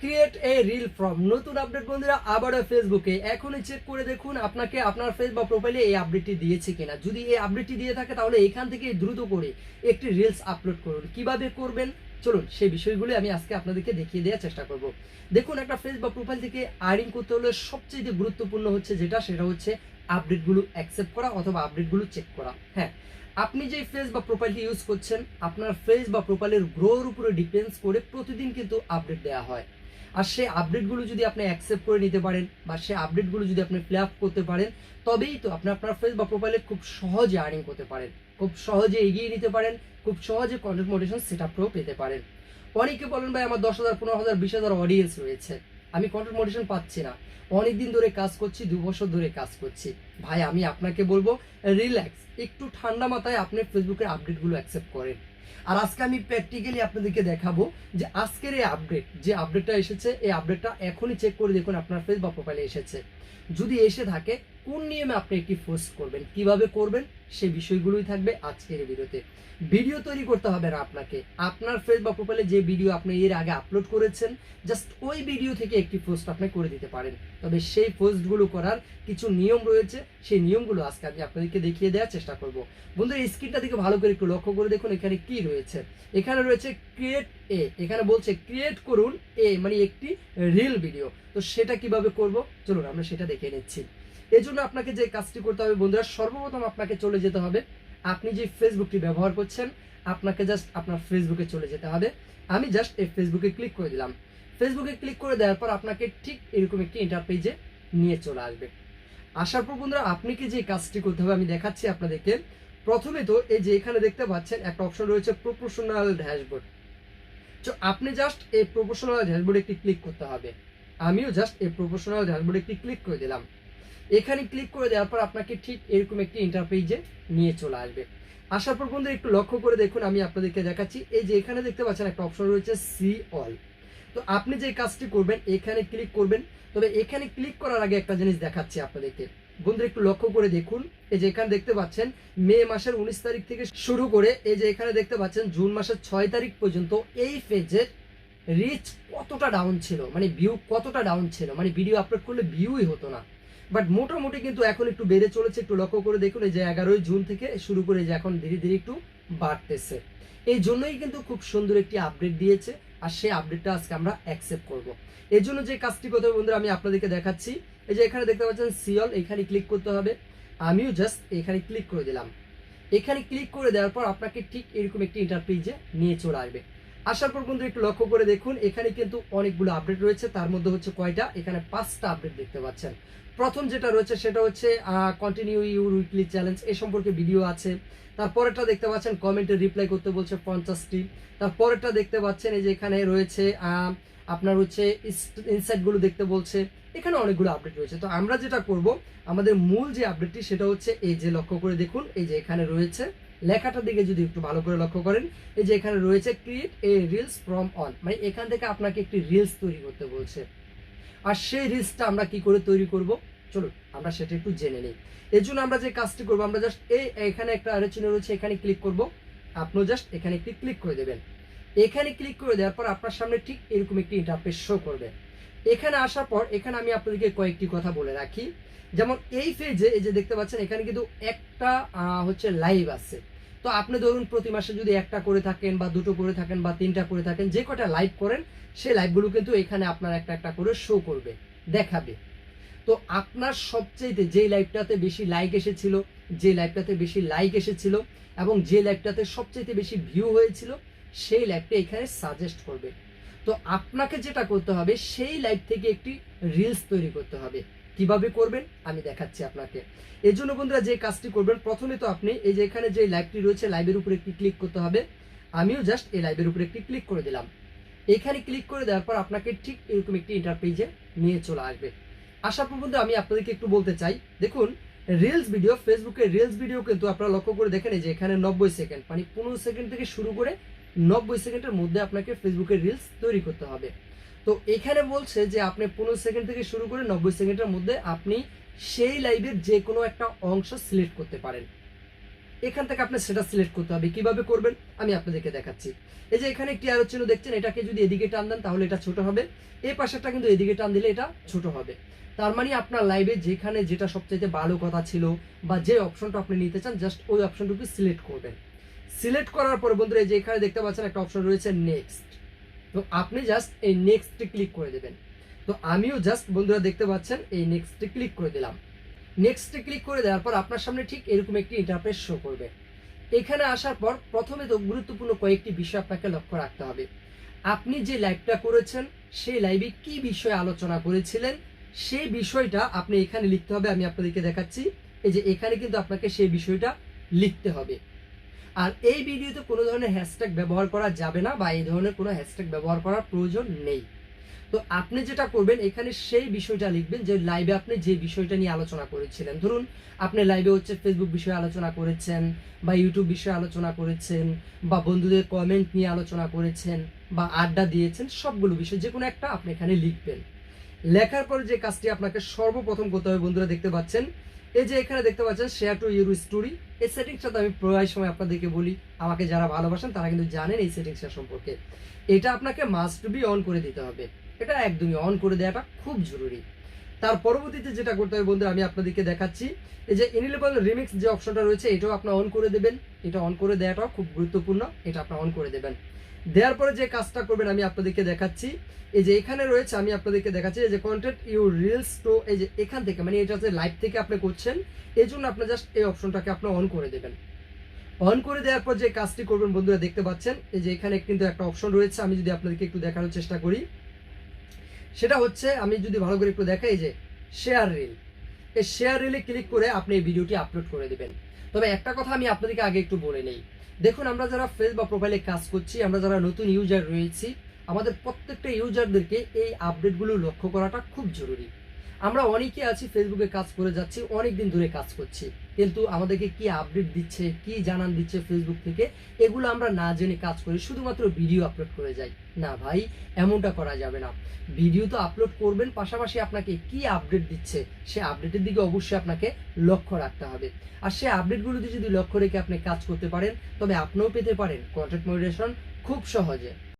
Create a reel from নতুন update বন্ধুরা, আবারও ফেসবুকে এখনই চেক করে দেখুন আপনাকে আপনার ফেস বা প্রোফাইলে এই আপডেটটি দিয়েছে কিনা। যদি এই আপডেটটি দিয়ে থাকে, তাহলে এখান থেকে দ্রুত করে একটি রিলস আপলোড করুন। কীভাবে করবেন? চলুন সেই বিষয়গুলো আমি আজকে আপনাদেরকে দেখিয়ে দেওয়ার চেষ্টা করব। দেখুন, একটা ফেস বা প্রোফাইল থেকে আর্নিং করতে হলে সবচেয়ে গুরুত্বপূর্ণ হচ্ছে যেটা, সেটা হচ্ছে আপডেটগুলো অ্যাকসেপ্ট করা অথবা আপডেটগুলো চেক করা। হ্যাঁ আপনি যে ফেস বা প্রোফাইলটি ইউজ করছেন, আপনার ফেস বা প্রোফাইলের গ্রোর উপরে ডিপেন্ডস করে প্রতিদিন কিন্তু আপডেট দেওয়া হয়। আর সেই আপডেটগুলো যদি আপনি অ্যাকসেপ্ট করে নিতে পারেন বা সেই আপডেটগুলো যদি আপনি ফিল আপ করতে পারেন, তবেই তো আপনি আপনার ফেস বা প্রোফাইলে খুব সহজে আর্নিং করতে পারেন। খুব সহজে এগিয়ে নিতে পারেন, খুব সহজে কন্টেন্ট মোটিভেশন সেট আপটাও পেতে পারেন। অনেকে বলেন, ভাই, আমার দশ হাজার, পনেরো হাজার, বিশ হাজার অডিয়েন্স রয়েছে। আমি কন্টেন্ট মোটিভেশন পাচ্ছি না। অনেক দিন ধরে কাজ করছি, দু বছর ধরে কাজ করছি। ভাই, আমি আপনাকে বলব রিল্যাক্স একটু ঠান্ডা মাথায় আপনি ফেসবুকের আপডেটগুলো অ্যাকসেপ্ট করেন। আর আজকে আমি প্র্যাকটিক্যালি আপনাদেরকে দেখাবো যে আজকের এই আপডেট যে আপডেটটা এসেছে, এই আপডেটটা এখনই চেক করে দেখুন আপনার ফেস বা প্রোফাইলে এসেছে। যদি এসে থাকে কোন নিয়মে আপনি একটি পোস্ট করবেন, কীভাবে করবেন, সে বিষয়গুলোই থাকবে আজকের ভিডিওতে। ভিডিও তৈরি করতে হবে না আপনাকে। আপনার ফেস বা প্রোফাইলে যে ভিডিও আপনি এর আগে আপলোড করেছেন জাস্ট ওই ভিডিও থেকে একটি পোস্ট আপনি করে দিতে পারেন। তবে সেই পোস্টগুলো করার কিছু নিয়ম রয়েছে। সেই নিয়মগুলো আজকে আমি আপনাদেরকে দেখিয়ে দেওয়ার চেষ্টা করব। বন্ধুরা স্ক্রিনটা দিকে ভালো করে একটু লক্ষ্য করে দেখুন এখানে কি রয়েছে। এখানে রয়েছে ক্রিয়েট এ এখানে বলছে ক্রিয়েট করুন এ মানে একটি রিল ভিডিও তো সেটা কীভাবে করব? চলুন, আমরা সেটা দেখে নিচ্ছি। এই জন্য আপনাকে যে কাজটি করতে হবে বন্ধুরা, সর্বপ্রথম আপনাকে চলে যেতে হবে। আপনি যে ফেসবুকটি ব্যবহার করছেন, আপনাকে জাস্ট আপনার ফেসবুকে চলে যেতে হবে। আমি জাস্ট এই ফেসবুকে ক্লিক করে দিলাম। ফেসবুকে ক্লিক করে দেওয়ার পর আপনাকে ঠিক এরকম একটি ইন্টারপেজে নিয়ে চলে আসবে। আসার পর বন্ধুরা, আপনি কি যে কাজটি করতে হবে আমি দেখাচ্ছি আপনাদেরকে। প্রথমে তো এই যে এখানে দেখতে পাচ্ছেন, একটা অপশন রয়েছে প্রফেশনাল ড্যাশবোর্ড তো আপনি জাস্ট এই প্রফেশনাল ড্যাশবোর্ডে একটি ক্লিক করতে হবে। আমিও জাস্ট এই প্রফেশনাল ড্যাশবোর্ডে একটি ক্লিক করে দিলাম। এখানে ক্লিক করে দেওয়ার পর আপনাকে ঠিক এরকম একটি ইন্টারপেজে নিয়ে চলে আসবে। আসার পর বন্ধু একটু লক্ষ্য করে দেখুন, আমি আপনাদেরকে দেখাচ্ছি। এই যে এখানে দেখতে পাচ্ছেন একটা অপশন রয়েছে সি অল তো আপনি যে কাজটি করবেন, এখানে ক্লিক করবেন। তবে এখানে ক্লিক করার আগে একটা জিনিস দেখাচ্ছি আপনাদেরকে। বন্ধু একটু লক্ষ্য করে দেখুন, এই যে এখানে দেখতে পাচ্ছেন, মে মাসের উনিশ তারিখ থেকে শুরু করে এই যে এখানে দেখতে পাচ্ছেন, জুন মাসের ছয় তারিখ পর্যন্ত এই পেজের রিচ কতটা ডাউন ছিল? মানে ভিউ কতটা ডাউন ছিল? মানে ভিডিও আপলোড করলে ভিউই হতো না। বাট মোটামুটি কিন্তু এখন একটু বেড়ে চলেছে, একটু লক্ষ্য করে দেখুন, এই যে এগারোই জুন থেকে শুরু করে যে এখন ধীরে ধীরে একটু বাড়তেছে। এই জন্যই কিন্তু খুব সুন্দর একটি আপডেট দিয়েছে, আর সেই আপডেটটা আজকে আমরা অ্যাকসেপ্ট করব। এর জন্য যে কাজটি করতে হবে বন্ধুরা, আমি আপনাদেরকে দেখাচ্ছি। এই যে এখানে দেখতে পাচ্ছেন সিওল এখানে ক্লিক করতে হবে। আমিও জাস্ট এখানে ক্লিক করে দিলাম। এখানে ক্লিক করে দেওয়ার পর আপনাকে ঠিক এরকম একটি ইন্টারপেজে নিয়ে চলে আসবে। আসার পর বন্ধু একটু লক্ষ্য করে দেখুন, এখানে কিন্তু অনেকগুলো আপডেট রয়েছে। তার মধ্যে হচ্ছে কয়টা? এখানে পাঁচটা আপডেট দেখতে পাচ্ছেন। প্রথম যেটা রয়েছে সেটা হচ্ছে কন্টিনিউ ইউর উইকলি চ্যালেঞ্জ এ সম্পর্কে ভিডিও আছে। তারপরেরটা দেখতে পাচ্ছেন কমেন্টে রিপ্লাই করতে বলছে পঞ্চাশটি। তারপরেরটা দেখতে পাচ্ছেন, এই যে এখানে রয়েছে আপনার হচ্ছে ইনসাইটগুলো দেখতে বলছে। এখানে অনেকগুলো আপডেট রয়েছে। তো আমরা যেটা করব, আমাদের মূল যে আপডেটটি সেটা হচ্ছে, এই যে লক্ষ্য করে দেখুন, এই যে এখানে রয়েছে। লেখাটার দিকে যদি একটু ভালো করে লক্ষ্য করেন, এই যে এখানে রয়েছে create a reels from on মানে এখান থেকে আপনাকে একটি রিলস তৈরি করতে বলছে। আর সেই রিলসটা আমরা কি করে তৈরি করব? চলুন, আমরা সেটা একটু জেনে নিই। এর জন্য আমরা যে কাজটি করব, আমরা জাস্ট এই, এখানে একটা আরও চিহ্ন রয়েছে, এখানে ক্লিক করব। আপনিও জাস্ট এখানে একটি ক্লিক করে দেবেন। এখানে ক্লিক করে দেওয়ার পর আপনার সামনে ঠিক এরকম একটি ইন্টারফেস শো করবে। এখানে আসার পর, এখানে আমি আপনাদেরকে কয়েকটি কথা বলে রাখি। যেমন এই পেজে এই যে দেখতে পাচ্ছেন, এখানে কিন্তু একটা হচ্ছে লাইভ আছে। তো আপনি ধরুন প্রতি মাসে যদি একটা করে থাকেন বা দুটো করে থাকেন বা তিনটা করে থাকেন, যে কটা লাইভ করেন, সেই লাইভগুলো কিন্তু এখানে আপনার একটা একটা করে শো করবে, দেখাবে। তো আপনার সবচেয়ে যেই লাইভটাতে বেশি লাইক এসেছিল যে লাইভটাতে বেশি লাইক এসেছিল এবং যে লাইভটাতে সবচেয়ে বেশি ভিউ হয়েছিল, সেই লাইভটা এখানে সাজেস্ট করবে। তো আপনাকে যেটা করতে হবে, সেই লাইভ থেকে একটি রিলস তৈরি করতে হবে। কীভাবে করবেন, আমি দেখাচ্ছি আপনাকে। এর জন্য বন্ধুরা, যে কাজটি করবেন, প্রথমে তো আপনি এই যে এখানে যে লাইভটি রয়েছে, লাইভের উপরে একটি ক্লিক করতে হবে। আমিও জাস্ট এই লাইভের উপরে একটি ক্লিক করে দিলাম। এখানে ক্লিক করে দেওয়ার পর আপনাকে ঠিক এরকম একটি ইন্টারপেজে নিয়ে চলে আসবে। আসার পর বন্ধু আমি আপনাদেরকে একটু বলতে চাই। দেখুন রিলস ভিডিও ফেসবুকে রিলস ভিডিও কিন্তু আপনারা লক্ষ্য করে দেখেন, এই যে এখানে নব্বই সেকেন্ড মানে পনেরো সেকেন্ড থেকে শুরু করে নব্বই সেকেন্ডের মধ্যে আপনাকে ফেসবুকে রিলস তৈরি করতে হবে। তো এখানে বলছে যে আপনি পনেরো সেকেন্ড থেকে শুরু করে নব্বই সেকেন্ডের মধ্যে আপনি সেই লাইভের যে কোনো একটা অংশ সিলেক্ট করতে পারেন। এখান থেকে আপনার সেটা সিলেক্ট করতে হবে। কীভাবে করবেন? আমি আপনাদেরকে দেখাচ্ছি। এই যে এখানে একটি আরও চিহ্ন দেখছেন, এটাকে যদি এদিকে টান দেন তাহলে এটা ছোট হবে। এই পাশেরটা কিন্তু এদিকে টান দিলে এটা ছোট হবে। তার মানে আপনার লাইভে যেখানে যেটা সবচাইতে ভালো কথা ছিল বা যে অপশনটা আপনি নিতে চান জাস্ট ওই অপশনটুকু সিলেক্ট করবেন। সিলেক্ট করার পরে বন্ধুরা, এই যে এখানে দেখতে পাচ্ছেন একটা অপশন রয়েছে নেক্সট তো আপনি জাস্ট এই নেক্সটে ক্লিক করে দেবেন। তো আমিও জাস্ট বন্ধুরা দেখতে পাচ্ছেন, এই নেক্সটে ক্লিক করে দিলাম। নেক্সটে ক্লিক করে দেওয়ার পর আপনার সামনে ঠিক এরকম একটি ইন্টারফেস শো করবে। এখানে আসার পর প্রথমে তো গুরুত্বপূর্ণ কয়েকটি বিষয় আপনাকে লক্ষ্য রাখতে হবে। আপনি যে লাইভটা করেছেন, সেই লাইভে কি বিষয়ে আলোচনা করেছিলেন, সেই বিষয়টা আপনি এখানে লিখতে হবে, আমি আপনাদেরকে দেখাচ্ছি। এই যে এখানে কিন্তু আপনাকে সেই বিষয়টা লিখতে হবে। আর এই ভিডিওতে কোনো ধরনের হ্যাশট্যাগ ব্যবহার করা যাবে না বা এই ধরনের কোনো হ্যাশট্যাগ ব্যবহার করার প্রয়োজন নেই। তো আপনি যেটা করবেন, এখানে সেই বিষয়টা লিখবেন যে লাইভে আপনি যে বিষয়টা নিয়ে আলোচনা করেছিলেন। ধরুন, আপনি লাইভে হচ্ছে ফেসবুক বিষয়ে আলোচনা করেছেন বা ইউটিউব বিষয়ে আলোচনা করেছেন বা বন্ধুদের কমেন্ট নিয়ে আলোচনা করেছেন বা আড্ডা দিয়েছেন, সবগুলো বিষয়, যে কোনো একটা আপনি এখানে লিখবেন। লেখার পর যে কাজটি আপনাকে সর্বপ্রথম করতে হবে বন্ধুরা, দেখতে পাচ্ছেন এই যে এখানে দেখতে পাচ্ছেন শেয়ার টু ইউর স্টোরি এই সেটিংসটা তো আমি প্রায় সময় আপনাদেরকে বলি, আমাকে যারা ভালোবাসেন তারা কিন্তু জানেন এই সেটিংসটা সম্পর্কে। এটা আপনাকে মাস্ট বি অন করে দিতে হবে। এটা একদমই অন করে দেওয়াটা খুব জরুরি। তার পরবর্তীতে যেটা করতে হবে বন্ধুরা, আমি আপনাদেরকে দেখাচ্ছি। এই যে ইনিলেবল রিমিক্স যে অপশনটা রয়েছে, এটাও আপনার অন করে দেবেন। এটা অন করে দেওয়াটাও খুব গুরুত্বপূর্ণ। এটা আপনার অন করে দেবেন। দেওয়ার পরে যে কাজটা করবেন, আমি আপনাদেরকে দেখাচ্ছি। এই যে এখানে রয়েছে, আমি আপনাদেরকে দেখাচ্ছি এই যে কন্টেন্ট ইউ রিলস তো এই যে এখান থেকে মানে এটা যে লাইভ থেকে আপনি করছেন, এই জন্য আপনি জাস্ট এই অপশনটাকে আপনি অন করে দেবেন। অন করে দেওয়ার পর যে কাজটি করবেন, বন্ধুরা, দেখতে পাচ্ছেন, এই যে এখানে কিন্তু একটা অপশন রয়েছে, আমি যদি আপনাদেরকে একটু দেখানোর চেষ্টা করি। সেটা হচ্ছে, আমি যদি ভালো করে একটু দেখাই যে শেয়ার রিল এই শেয়ার রিলে ক্লিক করে আপনি এই ভিডিওটি আপলোড করে দেবেন। তবে একটা কথা আমি আপনাদেরকে আগে একটু বলে নেই। দেখুন, আমরা যারা ফেস বা প্রোফাইলে কাজ করছি, আমরা যারা নতুন ইউজার রয়েছি, আমাদের প্রত্যেকটা ইউজারদেরকে এই আপডেটগুলো লক্ষ্য করাটা খুব জরুরি। আমরা অনেকে আছি ফেসবুকে কাজ করে যাচ্ছি অনেক দিন ধরে কাজ করছি। কিন্তু আমাদেরকে কি আপডেট দিচ্ছে, কি জানান দিচ্ছে ফেসবুক থেকে, এগুলো আমরা না জেনে কাজ করি শুধুমাত্র ভিডিও আপলোড করে যাই। না ভাই, এমনটা করা যাবে না। ভিডিও তো আপলোড করবেন, পাশাপাশি আপনাকে কি আপডেট দিচ্ছে, সে আপডেটের দিকে অবশ্যই আপনাকে লক্ষ্য রাখতে হবে। আর সে আপডেটগুলোতে যদি লক্ষ্য রেখে আপনি কাজ করতে পারেন, তবে আপনিও পেতে পারেন কন্টেন্ট মনিটেশন খুব সহজে।